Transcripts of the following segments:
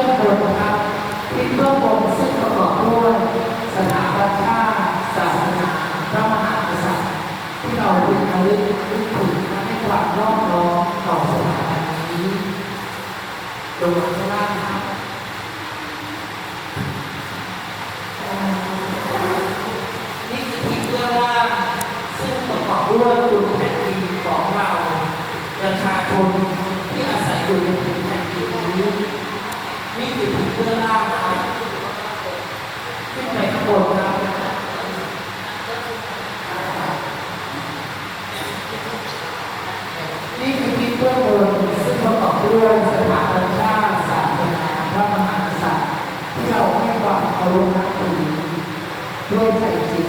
อทิศเบื้องบนครับทิศเบื้องบนซึ่งประกอบด้วยสถาบันชาติศาสนาพระมหากษัตริย์ที่เราพึงระลึกนึกถึงและให้ความรอบร้อมต่อสถาบันนี้โดยข้างล่านี่คือทีมเบื้องล่างซึ่งประกอบด้วยกลุ่มแผ่นดินของเราประชาชนที่อาศัยอยู่ในแผ่นดินนี้นี่ คือทีมเบื้องล่างนะครับขึ้นไปข้างบนครับนี่คือทีมเบื้องบนซึ่งประกอบด้วยสถาบันชาติศาสนาพระมหากษัตริย์ที่เราให้ความเคารพนับถือด้วยใจจริง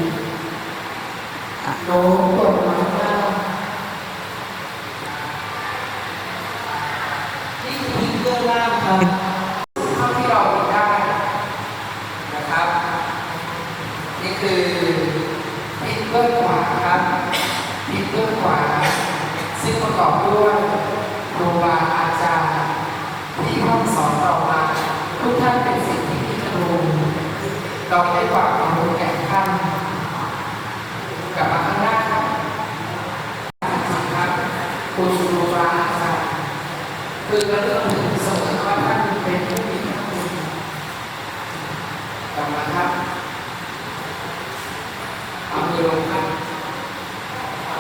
โน้มตัวมาข้างหน้านี่คือทิ้งเบื้องล่างครับเท่าที่เราทำได้นะครับ นี่คือทิ้งเบื้องขวาครับทิ้งเบื้องขวา ซึ่งประก อบด้วยครูบาอาจารย์ ที่ห้องสอนเรามาทุกท่านเป็นสิ่งที่พิจารณาเราได้ฝากความรู้แก่ท่านกลับมาข้างหน้าครับครับคุณครูบาอาจารย์คือเรื่องเสมอว่าท่านเป็นผู้มีพระคุณกลับมาครับเอามือลงครับ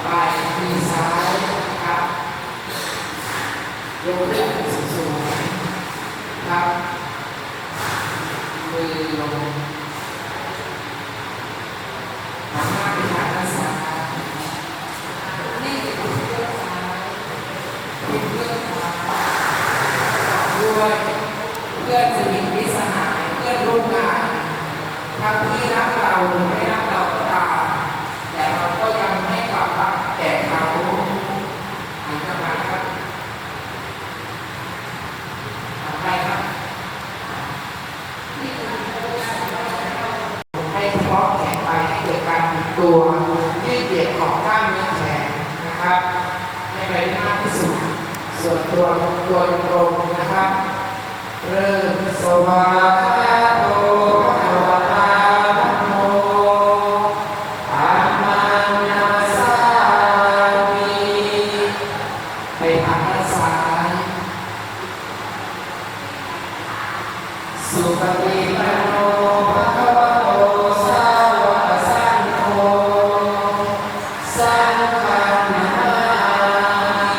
ปลายมือซ้ายครับยกขึ้นสูงๆครับ มือลงหันหน้าไปทางด้านซ้ายนี่คือเพื่อนซ้ายเป็นเพื่อนขวา ด้วย เพื่อนสนิทมิตรสหายเพื่อนร่วมงานทั้งที่รักเราหรือไม่รักเราก็ตามแต่เราก็ยังให้ความรักแก่เขาหันกลับมาครับหันไปครับให้เฉพาะแขนไปให้เกิดการบิดตัวยืดเหยียดของกล้ามเนื้อแขนนะครับให้ไปได้าที่สุดส่วนตัวตัวตรงนะครับ เริ่มสวาโตภะวะตาธัมโมอามานาสามีไปทางด้านซ้าย สุปฏิปันโนภะคะวะโตสาวกสังโฆสังฆังนา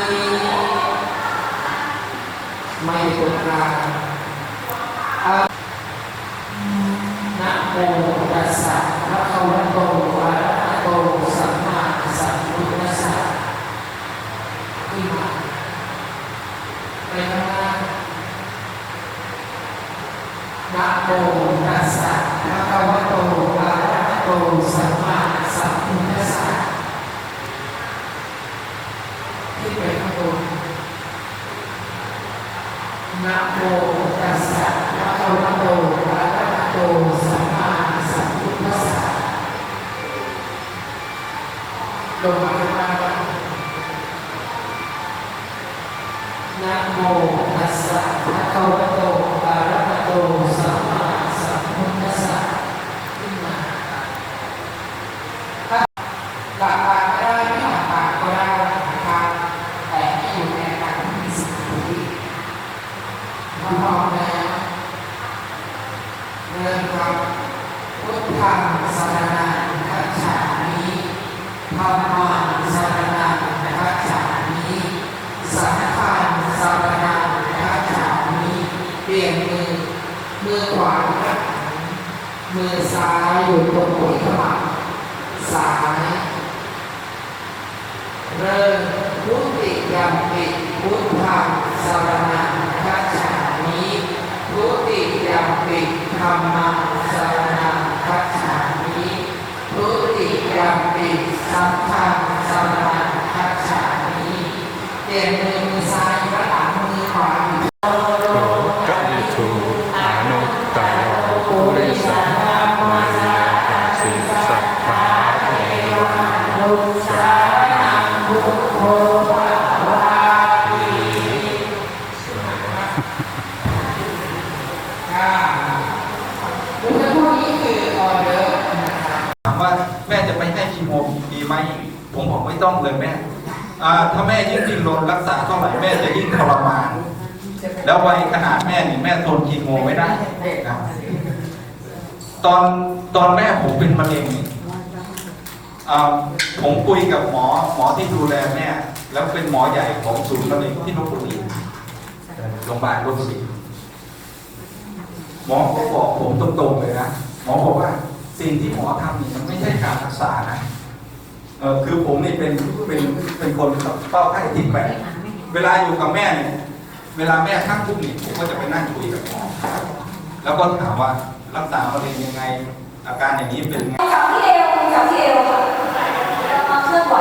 มิไม่กดกลางอะนะโมตัสสะภะคะวะโตอะระหะโตสัมมาสัมพุทธัสสะที่มา ไปข้างหน้านะโมตัสสะภะคะวะโตอะระหะโตสัมมาสัมพุทธัสสะที่ไปข้างบนนะโมตัสสะภะคะวะโตอะระหะโตสัมมาสัมพุทธัสสะลงมาข้างล่างครับ นะโมตัสสะภะคะวะโตอะระหะโตสัมมาสัมพุทธัสสะขึ้นมาถ้าหลับตาก็ได้ไม่หลับตาก็ได้นะครับแต่ให้อยู่ในอาการที่มีสติพร้อมแล้วเริ่มครับพุทธังสรณังคัจฉามิธัมมังสรณังคัจฉามิสังฆังสรณังคัจฉามิเปลี่ยนมือ มือขวาครับมือซ้ายอยู่ตรงหัวขมับซ้าย เริ่มพุทธิยมปิพุทธังสรณังคัจฉามิพุทธิยมปิธัมมังสรณังคัจฉามิพุทธิยมปิสังฆังสารณังคัจฉามิเปลี่ยนมือมือ ต้องเลยแม่ถ้าแม่ยิ่งดิ้นรนรักษาเท่าไหร่แม่จะยิ่งทรมาน แล้ววัยขนาดแม่นี่แม่ทนคีโมไม่ได้นะตอนตอนแม่ผมเป็นมะเร็งนี่ผมคุยกับหมอหมอที่ดูแลแม่ แล้วเป็นหมอใหญ่ของศูนย์มะเร็งที่ลบบุรีโรงพยาบาลลบบุรีหมอก็บอกผมตรงๆเลยนะหมอบอกว่าสิ่งที่หมอทำนี่มันไม่ใช่การรักษานะ เออคือผมนี่เป็นเป็นเป็นคนเฝ้าไข้ติดแปดเวลาอยู่กับแม่เนี่ยเวลาแม่ทักทุกนี่ผมก็จะไปนั่งคุยกับหมอแล้วก็ถามว่ารักษามะเป็นยังไงอาการอย่างนี้เป็นไงจับที่เอวจับที่เอวค่ะมาเคลื่อนไหว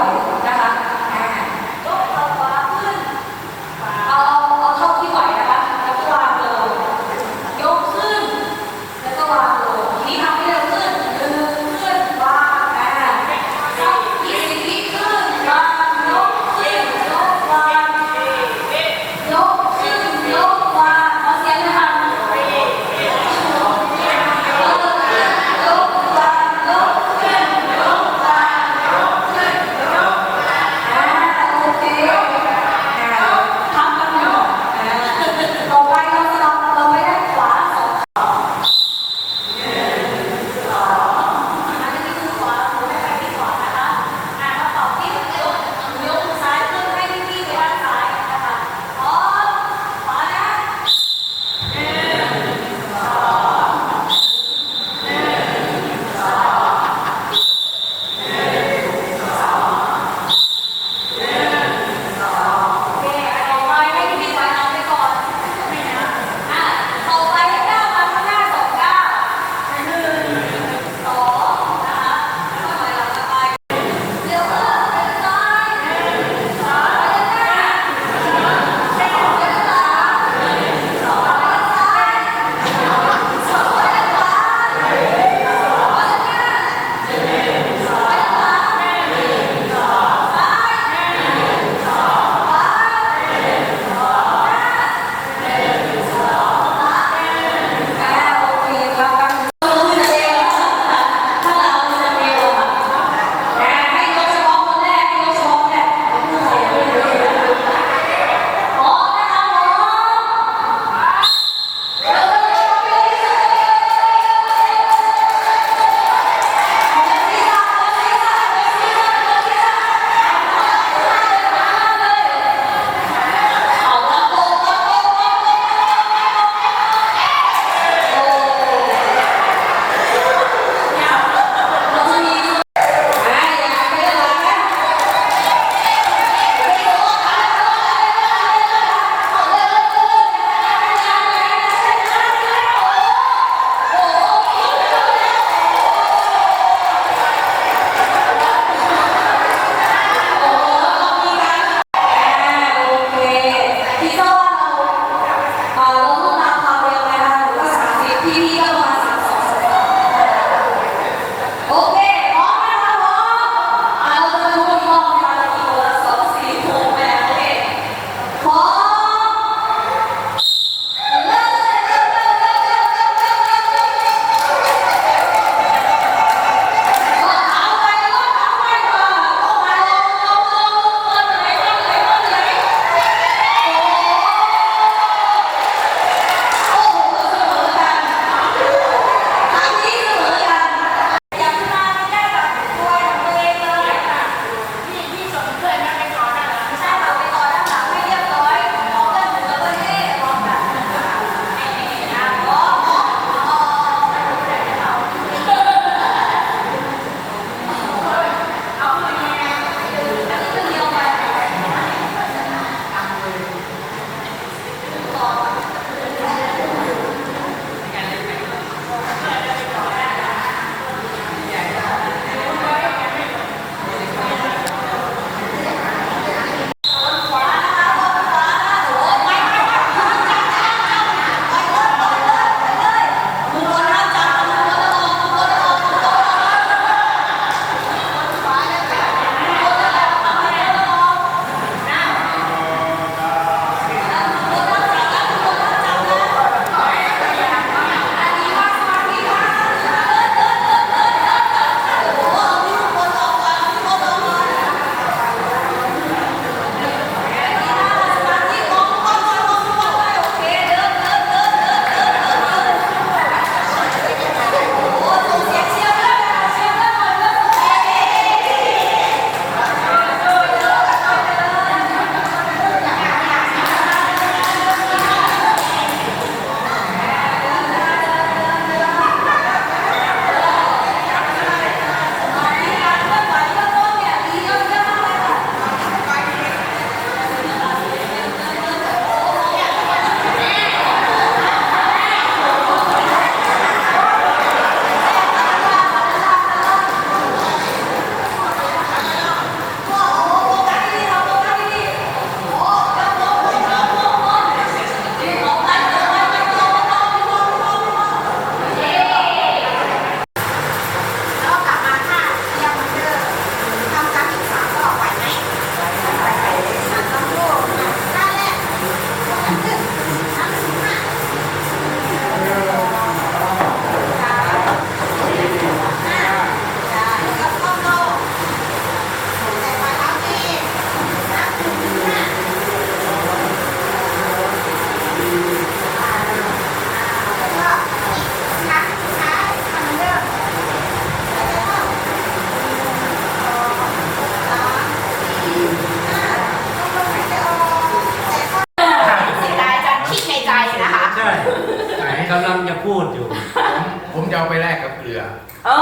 จะเอาไปแลกกับเกลือ โอ้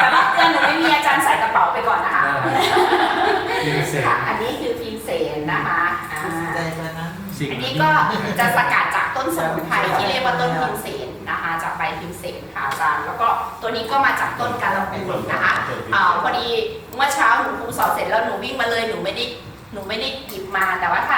แต่ว่าเกินหนูไม่มีอาจารย์ใส่กระเป๋าไปก่อนนะคะอันนี้คือพิมเสนนะคะอันนี้ก็จะสกัดจากต้นสมุนไพรที่เรียกว่าต้นพิมเสนนะคะจากใบพิมเสนค่ะอาจารย์แล้วก็ตัวนี้ก็มาจากต้นกาละปูนนะคะอ่าพอดีเมื่อเช้าหนูครูสอบเสร็จแล้วหนูวิ่งมาเลยหนูไม่ได้หนูไม่ได้หยิบมาแต่ว่าถ้า